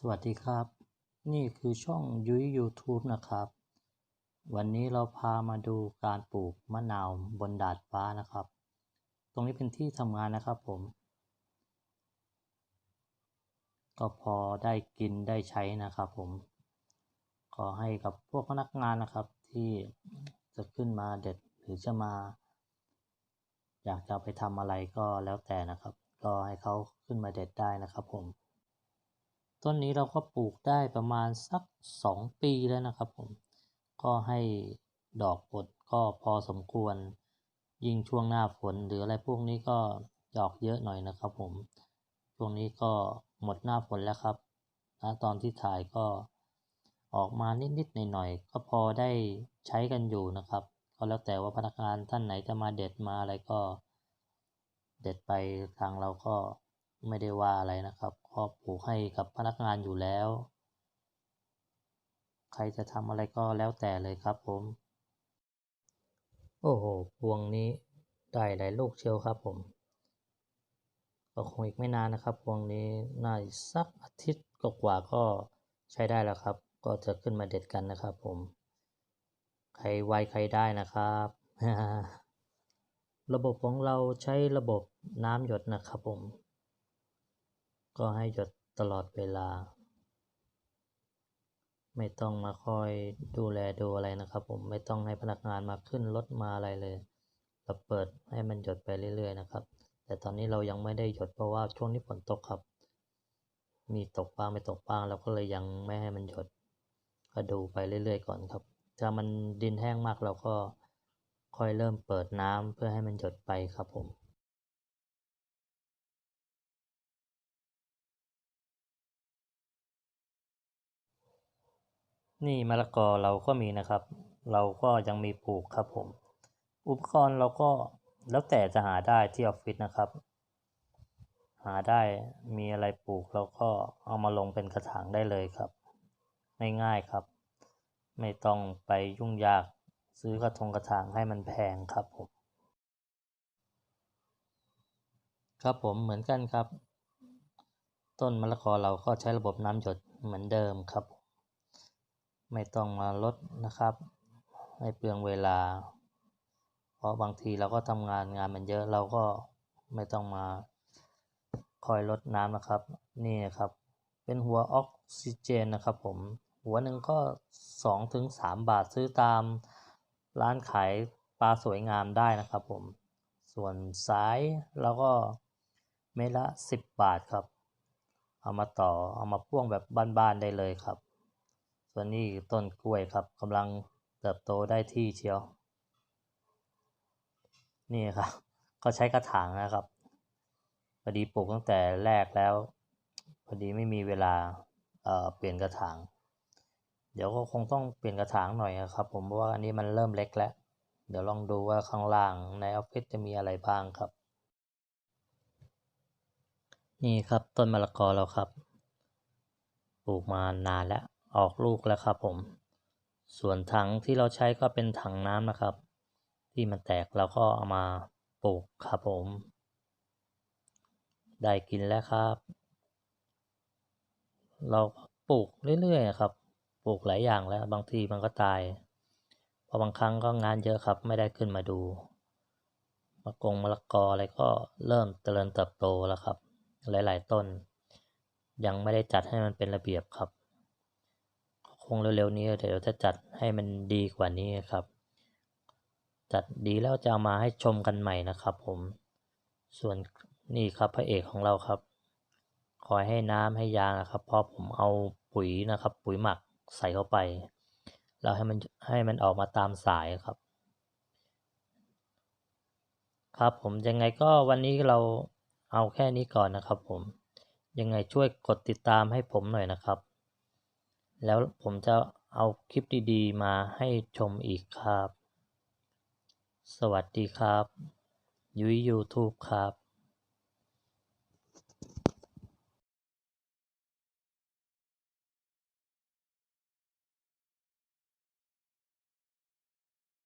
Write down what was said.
สวัสดีครับ นี่คือช่องยุ้ย YouTube นะครับ วันนี้เราพามาดูการปลูกมะนาวบนดาดฟ้านะครับ ตรงนี้เป็นที่ทำงานนะครับผม ก็พอได้กินได้ใช้นะครับผม ขอให้กับพวกพนักงานนะครับที่จะขึ้นมาเด็ดหรือจะมา อยากจะไปทำอะไรก็แล้วแต่นะครับ ก็ให้เขาขึ้นมาเด็ดได้นะครับผม ต้นนี้เราก็ปลูกได้ประมาณสักสองปีแล้วนะครับผม ก็ให้ดอกผลก็พอสมควร ยิ่งช่วงหน้าฝนหรืออะไรพวกนี้ก็ดอกเยอะหน่อยนะครับผม ช่วงนี้ก็หมดหน้าฝนแล้วครับนะตอนที่ถ่ายก็ออกมานิดๆหน่อยๆก็พอได้ใช้กันอยู่นะครับ ก็แล้วแต่ว่าพนักงานท่านไหนจะมาเด็ดมาอะไรก็ เด็ดไปทางเราก็ไม่ได้ว่าอะไรนะครับ ก็ปลูกให้กับพนักงานอยู่แล้ว ใครจะทำอะไรก็แล้วแต่เลยครับผม โอ้โห พวงนี้ได้หลายลูกเชียวครับผม ก็คงอีกไม่นานนะครับ พวงนี้น่าสักอาทิตย์กว่าก็ใช้ได้แล้วครับ ก็จะขึ้นมาเด็ดกันนะครับผม ใครไวใครได้นะครับระบบของเราใช้ระบบน้ำหยดนะครับผม ก็ให้หยดตลอดเวลา ไม่ต้องมาคอยดูแลดูอะไรนะครับ ผมไม่ต้องให้พนักงานมาขึ้นรถมาอะไรเลยเราเปิดให้มันหยดไปเรื่อย ๆ นะครับ แต่ตอนนี้เรายังไม่ได้หยดเพราะว่าช่วงนี้ฝนตกครับ มีตกบ้างไม่ตกบ้างเราก็เลยยังไม่ให้มันหยด ก็ดูไปเรื่อย ๆ ก่อนครับ ถ้ามันดินแห้งมากเราก็ค่อยเริ่มเปิดน้ำเพื่อให้มันหยดไปครับผม นี่มะละกอเราก็มีนะครับ เราก็ยังมีปลูกครับผม อุปกรณ์เราก็แล้วแต่จะหาได้ที่ออฟฟิศนะครับ หาได้มีอะไรปลูกเราก็เอามาลงเป็นกระถางได้เลยครับ ง่ายๆครับ ไม่ต้องไปยุ่งยากซื้อกระทงกระถางให้มันแพงครับผม ครับผมเหมือนกันครับ ต้นมะละกอเราก็ใช้ระบบน้ำหยดเหมือนเดิมครับ ไม่ต้องมาลดนะครับ ให้เปลืองเวลา เพราะบางทีเราก็ทำงานงานมันเยอะเราก็ไม่ต้องมาคอยลดน้ำนะครับ นี่นะครับ เป็นหัวออกซิเจนนะครับผม หัวหนึ่งก็สองถึงสามบาทซื้อตามร้านขายปลาสวยงามได้นะครับผม ส่วนสายเราก็เม็ดละสิบบาทครับ เอามาต่อเอามาพ่วงแบบบ้านๆได้เลยครับ ส่วนนี้ต้นกล้วยครับกำลังเติบโตได้ที่เชียว นี่ครับ ก็ใช้กระถางนะครับพอดีปลูกตั้งแต่แรกแล้วพอดีไม่มีเวลาเเปลี่ยนกระถาง เดี๋ยวก็คงต้องเปลี่ยนกระถางหน่อยนะครับผมเพราะว่าอันนี้มันเริ่มเล็กแล้ว เดี๋ยวลองดูว่าข้างล่างในออฟฟิศจะมีอะไรบ้างครับ นี่ครับต้นมะละกอเราครับ ปลูกมานานแล้ว ออกลูกแล้วครับผม ส่วนถังที่เราใช้ก็เป็นถังน้ำนะครับ ที่มันแตกเราก็เอามาปลูกครับผม ได้กินแล้วครับ เราปลูกเรื่อยๆครับ ปลูกหลายอย่างแล้ว บางทีมันก็ตายเพอบางครั้งก็งานเยอะครับไม่ได้ขึ้นมาดูมะกงมะละกออะไรก็เริ่มเจริญเติบโตแล้วครับ หลาย ๆ ต้น ยังไม่ได้จัดให้มันเป็นระเบียบครับ คงเร็วๆนี้เดี๋ยวจะจัดให้มันดีกว่านี้ครับ จัดดีแล้วจะามาให้ชมกันใหม่นะครับ ผม ส่วนนี่ครับพระเอกของเราครับ คอยให้น้ำให้ยานะครับพอผมเอาปุ๋ยนะครับ ปุ๋ยหมักใส่เข้าไป แล้วให้มันให้มันออกมาตามสายครับ ครับผมยังไงก็วันนี้เราเอาแค่นี้ก่อนนะครับ ผมยังไงช่วยกดติดตามให้ผมหน่อยนะครับ แล้วผมจะเอาคลิปดีๆ มาให้ชมอีกครับ สวัสดีครับ ยุ้ย YouTube ครับ